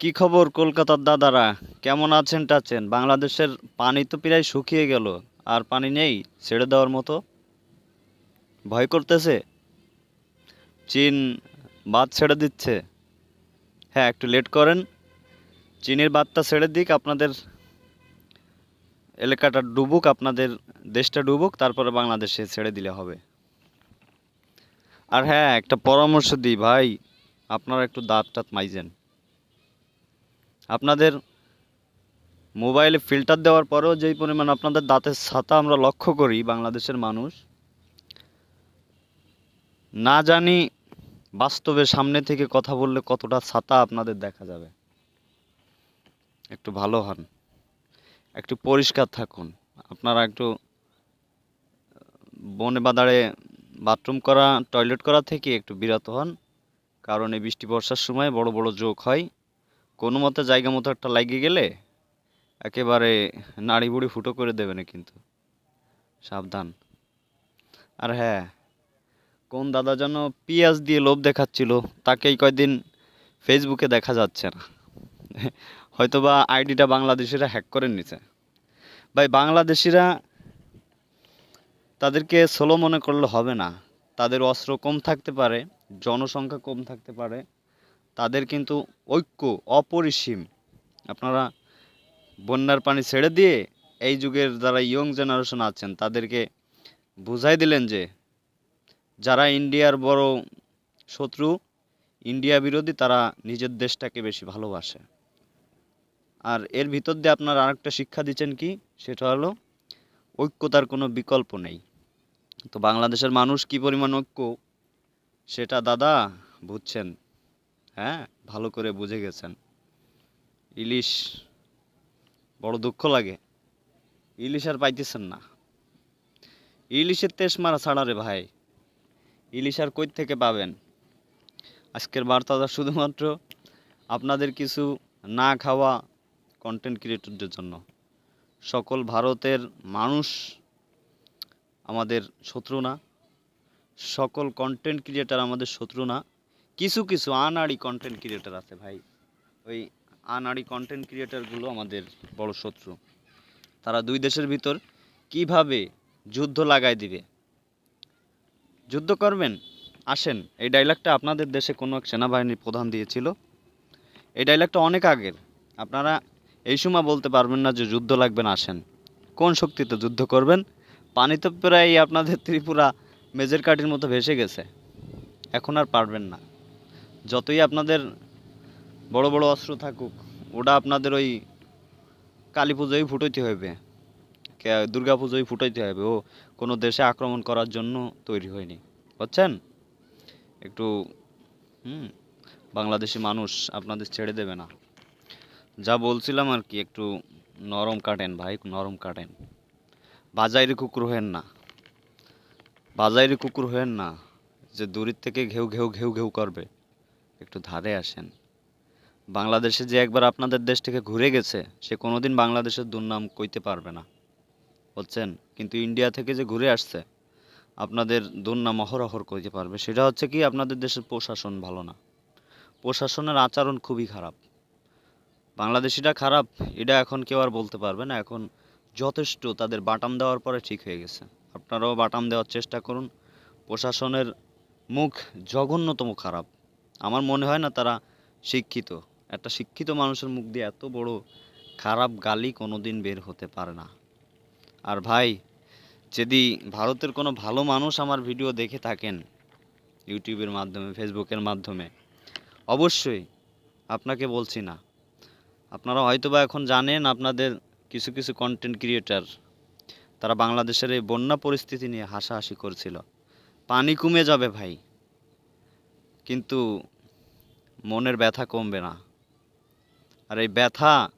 কি খবর কলকাতার দাদারা? কেমন আছেন টাছেন? বাংলাদেশের পানি তো প্রায় শুকিয়ে গেল, আর পানি নেই ছেড়ে দেওয়ার মতো? ভয় করতেছে? চীন বাদ ছেড়ে দিচ্ছে। হ্যাঁ একটু লেট করেন। চীনের বাদটা ছেড়ে দিক, আপনাদের এলাকাটা ডুবুক, আপনাদের দেশটা ডুবুক, তারপরে বাংলাদেশে ছেড়ে দিলে হবে। আর হ্যাঁ একটা পরামর্শ দিই ভাই, আপনারা একটু দাঁত টাত মাইজেন। আপনাদের মোবাইলে ফিল্টার দেওয়ার পরেও যেই পরিমাণ আপনাদের দাঁতের ছাতা আমরা লক্ষ্য করি বাংলাদেশের মানুষ, না জানি বাস্তবে সামনে থেকে কথা বললে কতটা ছাতা আপনাদের দেখা যাবে। একটু ভালো হন, একটু পরিষ্কার থাকুন। আপনারা একটু, বনে বাদারে বাথরুম করা, টয়লেট করা থেকে একটু বিরত হন, কারণ এই বৃষ্টি বর্ষার সময় বড় বড় যোগ হয়। কোনো মতে জায়গা মতো একটা লাগিয়ে গেলে একেবারে নাড়ি বুড়ি ফুটো করে দেবে না কিন্তু। সাবধান। আর হ্যাঁ কোন দাদা যেন পিঁয়াজ দিয়ে লোভ দেখাচ্ছিল তাকে এই কয়দিন ফেসবুকে দেখা যাচ্ছে না। হয়তোবা আইডিটা বাংলাদেশিরা হ্যাক করে নিছে। ভাই, বাংলাদেশিরা তাদেরকে সোলো মনে করলে হবে না। তাদের অস্ত্র কম থাকতে পারে, জনসংখ্যা কম থাকতে পারে। তাদের কিন্তু ঐক্য অপরিসীম। আপনারা বন্যার পানি ছেড়ে দিয়ে এই যুগের যারা ইয়ং জেনারেশন আছেন, তাদেরকে বুঝাই দিলেন যে, যারা ইন্ডিয়ার বড় শত্রু, ইন্ডিয়া বিরোধী, তারা নিজের দেশটাকে বেশি ভালোবাসে। আর এর ভিতর দিয়ে আপনার আরেকটা শিক্ষা দিচ্ছেন কি? সেটা হলো, ঐক্যতার কোনো বিকল্প নেই। তো বাংলাদেশের মানুষ কি পরিমাণ ঐক্য? সেটা দাদা বুঝছেন। হ্যাঁ? ভালো করে বুঝে গেছেন। ইলিশ বড় দুঃখ লাগে। ইলিশ আর পাইতেছেন না। ইলিশের তেস মারা ছাড়া রে ভাই। ইলিশ আর কই থেকে পাবেন? আজকের বার্তাটা শুধুমাত্র আপনাদের কিছু না খাওয়া কন্টেন্ট ক্রিয়েটরদের জন্য। সকল ভারতের মানুষ আমাদের শত্রু না। সকল কন্টেন্ট ক্রিয়েটার আমাদের শত্রু না। কিছু কিছু আনাড়ি কন্টেন্ট ক্রিয়েটার আছে ভাই। ওই আনাড়ি কন্টেন্ট ক্রিয়েটারগুলো আমাদের বড় শত্রু। তারা দুই দেশের ভিতর কীভাবে যুদ্ধ লাগাই দিবে? যুদ্ধ করবেন? আসেন, এই ডায়লগটা আপনাদের দেশে কোনো এক সেনাবাহিনীর প্রধান দিয়েছিল। এই ডায়লগটা অনেক আগের। আপনারা এই সময় বলতে পারবেন না যে যুদ্ধ লাগবে না, আসেন। কোন শক্তিতে যুদ্ধ করবেন? পানি তো প্রায় আপনাদের ত্রিপুরা মেজের কাঠির মতো ভেসে গেছে। এখন আর পারবেন না। যতই আপনাদের বড় বড় অস্ত্র থাকুক, ওটা আপনাদের ওই কালী পুজোয় ফুটাইতে হবে। দুর্গা পুজোয় ফুটাইতে হবে। ও কোনো দেশে আক্রমণ করার জন্য তৈরি হয়নি। বুঝছেন? একটু, হুম, বাংলাদেশি মানুষ আপনাদের ছেড়ে দেবে না। যা বলছিলাম আর কি, একটু নরম কাটেন ভাই, নরম কাটেন। বাজাইরে কুকুর হেন না। বাজাইরে কুকুর হেন না, যে দূরের থেকে ঘেউ ঘেউ ঘেউ ঘেউ করবে। একটু ধারে আসেন। বাংলাদেশে যে একবার আপনাদের দেশ থেকে ঘুরে গেছে, সে কোনোদিন বাংলাদেশের দুর্নাম কইতে পারবে না। বুঝছেন কিন্তু ইন্ডিয়া থেকে যে ঘুরে আসছে, আপনাদের দুর্নাম অহরহর কইতে পারবে। সেটা হচ্ছে কি, আপনাদের দেশের প্রশাসন ভালো না। প্রশাসনের আচরণ খুবই খারাপ। বাংলাদেশিটা খারাপ, এটা এখন কেউ আর বলতে পারবে না। এখন যথেষ্ট তাদের বাটাম দেওয়ার পরে ঠিক হয়ে গেছে। আপনারাও বাটাম দেওয়ার চেষ্টা করুন। প্রশাসনের মুখ জঘন্যতম খারাপ। আমার মনে হয় না তারা শিক্ষিত। একটা শিক্ষিত মানুষের মুখ দিয়ে এত বড় খারাপ গালি কোনোদিন বের হতে পারে না। আর ভাই, যদি ভারতের কোনো ভালো মানুষ আমার ভিডিও দেখে থাকেন, ইউটিউবের মাধ্যমে, ফেসবুকের মাধ্যমে, অবশ্যই আপনাকে বলছি না। আপনারা হয়তো বা এখন জানেন আপনাদের কিছু কিছু কন্টেন্ট ক্রিয়েটার তারা বাংলাদেশের এই বন্যা পরিস্থিতি নিয়ে হাসাহাসি করছিল। পানি কমে যাবে ভাই। কিন্তু মনের ব্যথা কমবে না। আর এই ব্যথা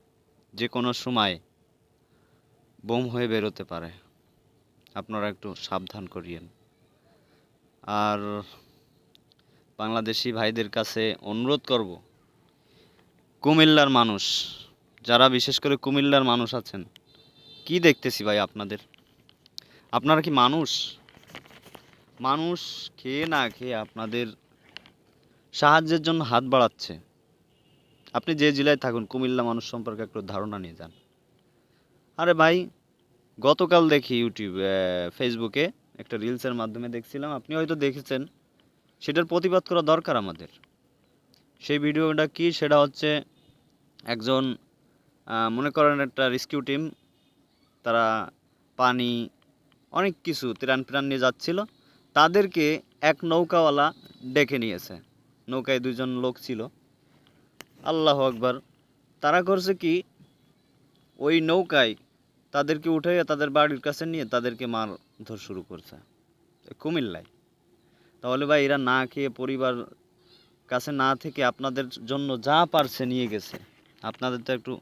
যে কোনো সময় বোম হয়ে বেরোতে পারে। আপনারা একটু সাবধান করিয়েন। আর বাংলাদেশি ভাইদের কাছে অনুরোধ করব, কুমিল্লার মানুষ, যারা বিশেষ করে কুমিল্লার মানুষ আছেন, কি দেখতেছি ভাই আপনাদের? আপনারা কি মানুষ? মানুষ খেয়ে না খেয়ে আপনাদের সাহায্যের জন্য হাত বাড়াচ্ছে। আপনি যে জেলায় থাকুন, কুমিল্লা মানুষ সম্পর্কে একটু ধারণা নিয়ে যান। আরে ভাই, গতকাল দেখি ইউটিউব ফেসবুকে একটা রিলসের মাধ্যমে দেখছিলাম। আপনি হয়তো দেখেছেন, সেটার প্রতিবাদ করা দরকার আমাদের। সেই ভিডিওটা কি? সেটা হচ্ছে একজন মনে করেন একটা রেস্কিউ টিম তারা পানি, অনেক কিছু ত্রাণ প্রাণ নিয়ে যাচ্ছিল। তাদেরকে এক নৌকাওয়ালা ডেকে নিয়েছে। নৌকায় দুজন লোক ছিল। আল্লাহ আকবার। তারা করছে কি? ওই নৌকায় তাদেরকে উঠে তাদের বাড়ির কাছে নিয়ে তাদেরকে মারধর শুরু করছে। কুমিল্লায়। তাহলে ভাই, এরা না খেয়ে পরিবার কাছে না থেকে আপনাদের জন্য যা পারছে নিয়ে গেছে। আপনাদের তো একটু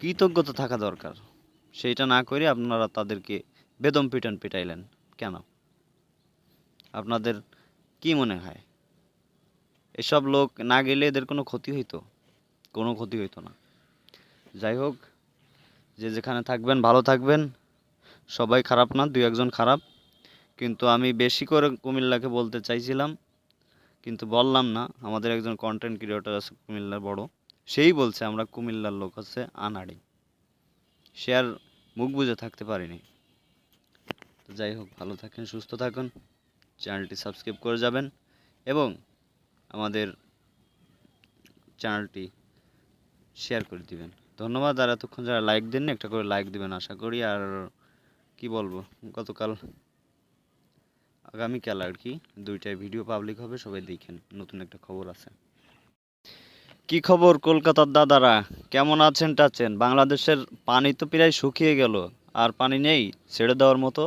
কৃতজ্ঞতা থাকা দরকার। সেইটা না করে আপনারা তাদেরকে বেদম পিটান, পিটাইলেন। কেন? আপনাদের কি মনে হয়? এসব লোক না গেলে এদের কোনো ক্ষতি হইতো, কোনো ক্ষতি হইতো না। যাই হোক, যে যেখানে থাকবেন, ভালো থাকবেন। সবাই খারাপ না, দুই একজন খারাপ। কিন্তু আমি বেশি করে কুমিল্লাকে বলতে চাইছিলাম, কিন্তু বললাম না। আমাদের একজন কন্টেন্ট ক্রিয়েটর আছে, কুমিল্লার বড়। সেই বলছে, আমরা কুমিল্লার লোক হচ্ছে আনাড়ি। সে আর মুখ বুঝে থাকতে পারিনি। তো যাই হোক, ভালো থাকেন, সুস্থ থাকুন। চ্যানেলটি সাবস্ক্রাইব করে যাবেন। এবং আমাদের চ্যানেলটি শেয়ার করে দিবেন। ধন্যবাদ, আর এতক্ষণ যারা লাইক দেননি, একটা করে লাইক দিবেন আশা করি। আর কি বলব, গতকাল, আগামীকাল আর কি দুইটায় ভিডিও পাবলিক হবে, সবাই দেখেন, নতুন একটা খবর আছে। কি খবর কলকাতার দাদারা? কেমন আছেন টাচ্ছেন বাংলাদেশের পানি তো প্রায় শুকিয়ে গেল, আর পানি নেই, ছেড়ে দেওয়ার মতো?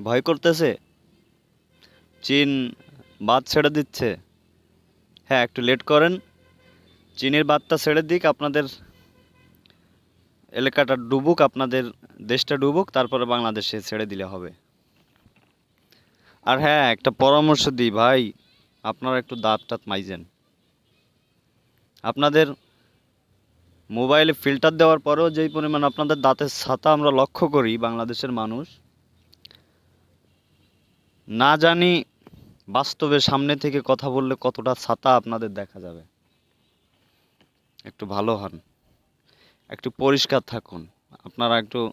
ভয় করতেছে? চীন বাদ ছেড়ে দিচ্ছে। হ্যাঁ একটু লেট করেন। চীনের বাদটা ছেড়ে দিক, আপনাদের এলাকাটা ডুবুক, আপনাদের দেশটা ডুবুক, তারপরে বাংলাদেশে ছেড়ে দিলে হবে। আর হ্যাঁ একটা পরামর্শ দিই ভাই, আপনারা একটু দাঁত টাত মাইজেন। আপনাদের মোবাইলে ফিল্টার দেওয়ার পরেও যেই পরিমাণ আপনাদের দাঁতের ছাতা আমরা লক্ষ্য করি, বাংলাদেশের মানুষ, না জানি বাস্তবে সামনে থেকে কথা বললে কতটা ছাতা আপনাদের দেখা যাবে? একটু ভালো হন। একটু পরিষ্কার থাকুন। আপনারা একটু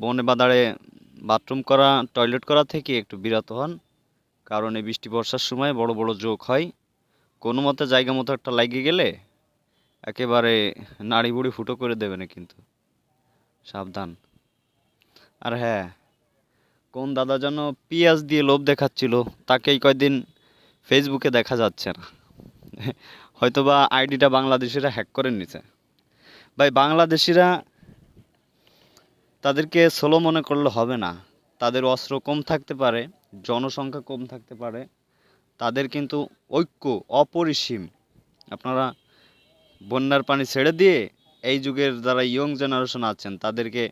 বনে বাদারে বাথরুম করা, টয়লেট করা থেকে একটু বিরত হন। কারণ এই বৃষ্টি বর্ষার সময় বড় বড় যোগ হয়। কোনো মতে জায়গা মতো একটা লাগিয়ে গেলে একেবারে নাড়ি বুড়ি ফুটো করে দেবে না কিন্তু। সাবধান। আর হ্যাঁ কোন দাদা যেন পিঁয়াজ দিয়ে লোভ দেখাচ্ছিল, তাকেই কয়দিন ফেসবুকে দেখা যাচ্ছে না। হয়তোবা আইডিটা বাংলাদেশিরা হ্যাক করে নিছে। ভাই, বাংলাদেশিরা তাদেরকে সোলো মনে করলে হবে না। তাদের অস্ত্র কম থাকতে পারে, জনসংখ্যা কম থাকতে পারে। তাদের কিন্তু ঐক্য অপরিসীম। আপনারা বন্যার পানি ছেড়ে দিয়ে এই যুগের যারা ইয়ং জেনারেশন আছেন, তাদেরকে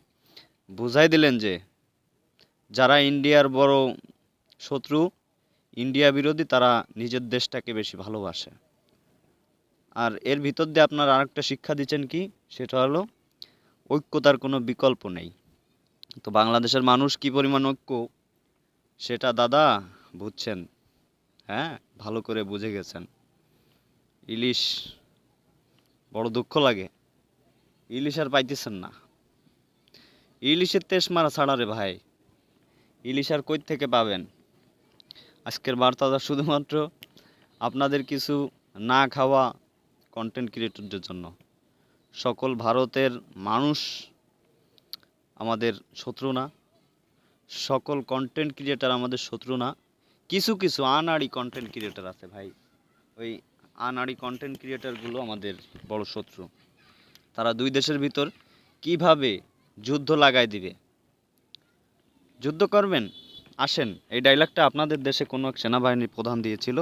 বুঝাই দিলেন যে যারা ইন্ডিয়ার বড় শত্রু, ইন্ডিয়া বিরোধী, তারা নিজের দেশটাকে বেশি ভালোবাসে। আর এর ভিতর দিয়ে আপনার আরেকটা শিক্ষা দিচ্ছেন কি? সেটা হলো, ঐক্যতার কোনো বিকল্প নেই। তো বাংলাদেশের মানুষ কি পরিমাণ ঐক্য? সেটা দাদা বুঝছেন। হ্যাঁ ভালো করে বুঝে গেছেন। ইলিশ, বড় দুঃখ লাগে। ইলিশ আর পাইতেছেন না। ইলিশের তেস মারা ছাড়া রে ভাই ইলিশ আর কই থেকে পাবেন? আজকের বার্তাটা শুধুমাত্র আপনাদের কিছু না খাওয়া কন্টেন্ট ক্রিয়েটরদের জন্য। সকল ভারতের মানুষ আমাদের শত্রু না। সকল কন্টেন্ট ক্রিয়েটার আমাদের শত্রু না। কিছু কিছু আনাড়ি কন্টেন্ট ক্রিয়েটার আছে ভাই। ওই আনাড়ি কন্টেন্ট ক্রিয়েটারগুলো আমাদের বড় শত্রু। তারা দুই দেশের ভিতর কীভাবে যুদ্ধ লাগাই দিবে? যুদ্ধ করবেন? আসেন, এই ডায়লগটা আপনাদের দেশে কোনো এক সেনাবাহিনীর প্রধান দিয়েছিল।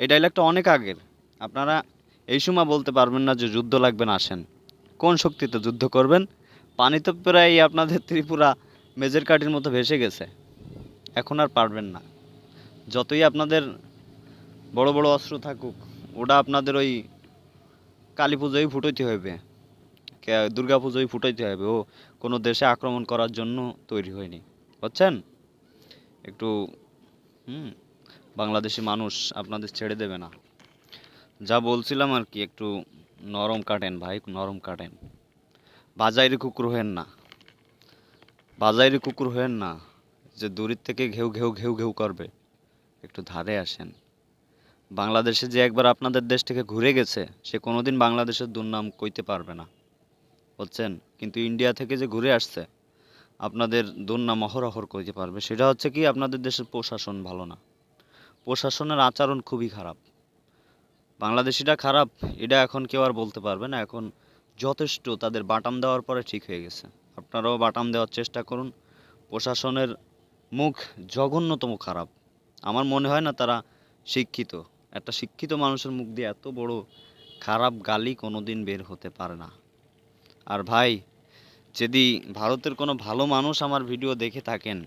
এই ডায়লগটা অনেক আগের। আপনারা এই সময় বলতে পারবেন না যে যুদ্ধ লাগবে না, আসেন। কোন শক্তিতে যুদ্ধ করবেন? পানি তো প্রায় আপনাদের ত্রিপুরা মেজের কাঠির মতো ভেসে গেছে। এখন আর পারবেন না। যতই আপনাদের বড় বড় অস্ত্র থাকুক, ওটা আপনাদের ওই কালী পুজোয় ফুটাইতে হবে। দুর্গা পুজোয় ফুটাইতে হবে। ও কোনো দেশে আক্রমণ করার জন্য তৈরি হয়নি। বুঝছেন? একটু, হুম, বাংলাদেশি মানুষ আপনাদের ছেড়ে দেবে না। যা বলছিলাম আর কি, একটু নরম কাটেন ভাই, নরম কাটেন। বাজাইরে কুকুর হেন না। বাজাইরে কুকুর হেন না, যে দূরের থেকে ঘেউ ঘেউ ঘেউ ঘেউ করবে। একটু ধারে আসেন। বাংলাদেশে যে একবার আপনাদের দেশ থেকে ঘুরে গেছে, সে কোনোদিন বাংলাদেশের দুর্নাম কইতে পারবে না। বুঝছেন কিন্তু ইন্ডিয়া থেকে যে ঘুরে আসছে, আপনাদের দুর্নাম অহরহর কইতে পারবে। সেটা হচ্ছে কি, আপনাদের দেশের প্রশাসন ভালো না। প্রশাসনের আচরণ খুবই খারাপ। বাংলাদেশিটা খারাপ, এটা এখন কেউ আর বলতে পারবে না। এখন যথেষ্ট তাদের বাটাম দেওয়ার পরে ঠিক হয়ে গেছে। আপনারাও বাটাম দেওয়ার চেষ্টা করুন। প্রশাসনের মুখ জঘন্যতম খারাপ। আমার মনে হয় না তারা শিক্ষিত। একটা শিক্ষিত মানুষের মুখ দিয়ে এত বড় খারাপ গালি কোনোদিন বের হতে পারে না। আর ভাই, যদি ভারতের কোনো ভালো মানুষ আমার ভিডিও দেখে থাকেন,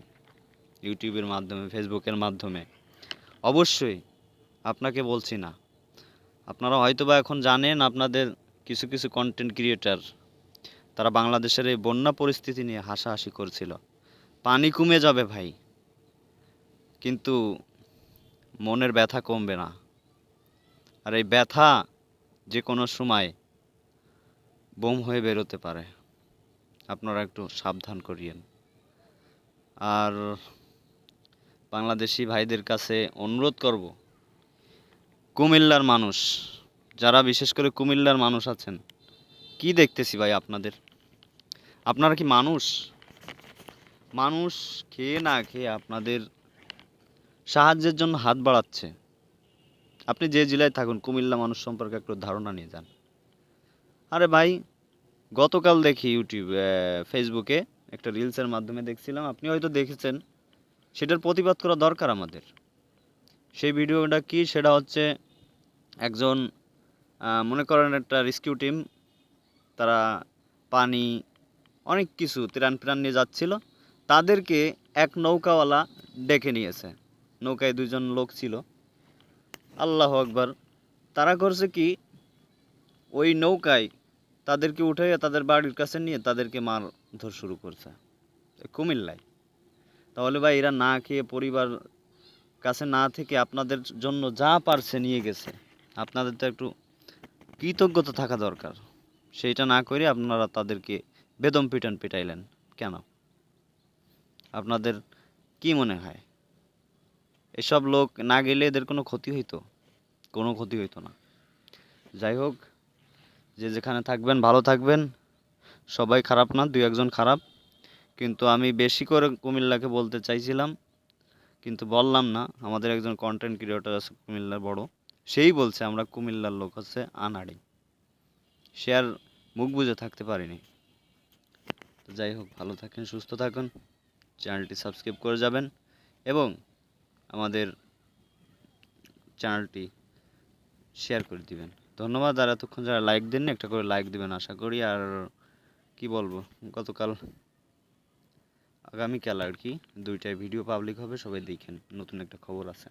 ইউটিউবের মাধ্যমে, ফেসবুকের মাধ্যমে, অবশ্যই আপনাকে বলছি না। আপনারা হয়তো বা এখন জানেন আপনাদের কিছু কিছু কন্টেন্ট ক্রিয়েটার তারা বাংলাদেশের এই বন্যা পরিস্থিতি নিয়ে হাসাহাসি করছিল। পানি কমে যাবে ভাই, কিন্তু মনের ব্যথা কমবে না। আর এই ব্যথা যে কোনো সময় বোম হয়ে বেরোতে পারে। আপনারা একটু সাবধান করিয়েন। আর বাংলাদেশি ভাইদের কাছে অনুরোধ করব, কুমিল্লার মানুষ, যারা বিশেষ করে কুমিল্লার মানুষ আছেন, কি দেখতেছি ভাই আপনাদের? আপনারা কি মানুষ? মানুষ খেয়ে না খেয়ে আপনাদের সাহায্যের জন্য হাত বাড়াচ্ছে। আপনি যে জেলায় থাকুন, কুমিল্লা মানুষ সম্পর্কে একটু ধারণা নিয়ে যান। আরে ভাই, গতকাল দেখি ইউটিউব ফেসবুকে একটা রিলসের মাধ্যমে দেখছিলাম। আপনি হয়তো দেখেছেন, সেটার প্রতিবাদ করা দরকার আমাদের। সেই ভিডিওটা কি? সেটা হচ্ছে একজন মনে করেন একটা রেস্কিউ টিম তারা পানি, অনেক কিছু ত্রাণ প্রাণ নিয়ে যাচ্ছিল। তাদেরকে এক নৌকাওয়ালা ডেকে নিয়েছে। নৌকায় দুজন লোক ছিল। আল্লাহ আকবার। তারা করছে কি? ওই নৌকায় তাদেরকে উঠে তাদের বাড়ির কাছে নিয়ে তাদেরকে মারধর শুরু করছে। কুমিল্লায়। তাহলে ভাই এরা না খেয়ে পরিবার কাছে না থেকে আপনাদের জন্য যা পারছে নিয়ে গেছে। আপনাদের তো একটু কৃতজ্ঞতা থাকা দরকার। সেইটা না করে আপনারা তাদেরকে বেদম পিটান পিটাইলেন। কেন? আপনাদের কি মনে হয়? এসব লোক না গেলে এদের কোনো ক্ষতি হইতো? কোনো ক্ষতি হইতো না। যাই হোক যে যেখানে থাকবেন, ভালো থাকবেন। সবাই খারাপ না, দুই একজন খারাপ। কিন্তু আমি বেশি করে কুমিল্লাকে বলতে চাইছিলাম, কিন্তু বললাম না। আমাদের একজন কন্টেন্ট ক্রিয়েটর আছে কুমিল্লার বড়। সেই বলছে, আমরা কুমিল্লার লোক হচ্ছে আনাড়ি। সে আর মুখ বুঝে থাকতে পারিনি। তো যাই হোক, ভালো থাকেন, সুস্থ থাকুন। চ্যানেলটি সাবস্ক্রাইব করে যাবেন এবং আমাদের চ্যানেলটি শেয়ার করে দিবেন। ধন্যবাদ, আর এতক্ষণ যারা লাইক দেননি, একটা করে লাইক দিবেন আশা করি। আর কি বলব, গতকাল আগামীকাল আর কি দুইটায় ভিডিও পাবলিক হবে, সবাই দেখেন, নতুন একটা খবর আছে।